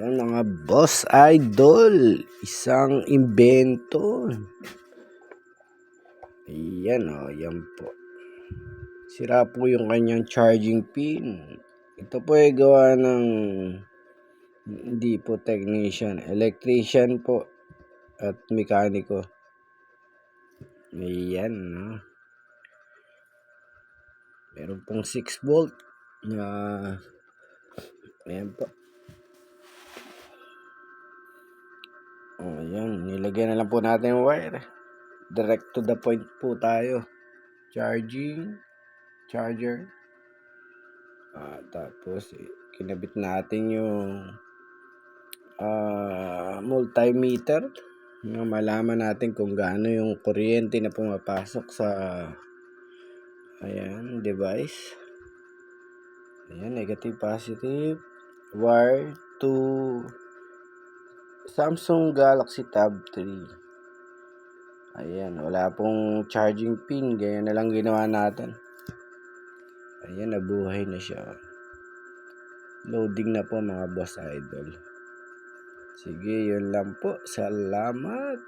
Ayan mga boss idol, isang invento. Ayan o, oh, yan po. Sira po yung kanyang charging pin. Ito po ay gawa ng hindi po technician, electrician po at mekaniko. Ayan, no? Meron pong 6 volt na ayan po. Ayan, nilagyan na lang po natin yung wire. Direct to the point po tayo. Charging, charger. Ah, tapos eh, kinabit natin yung ah, multimeter. Yung malaman natin kung gaano yung kuryente na pumapasok sa ayan, device. Ayan, negative, positive. Wire to Samsung Galaxy Tab 3. Ayan, wala pong charging pin. Gaya na lang ginawa natin. Ayan, nabuhay na siya. Loading na po mga boss idol. Sige, yun lang po. Salamat.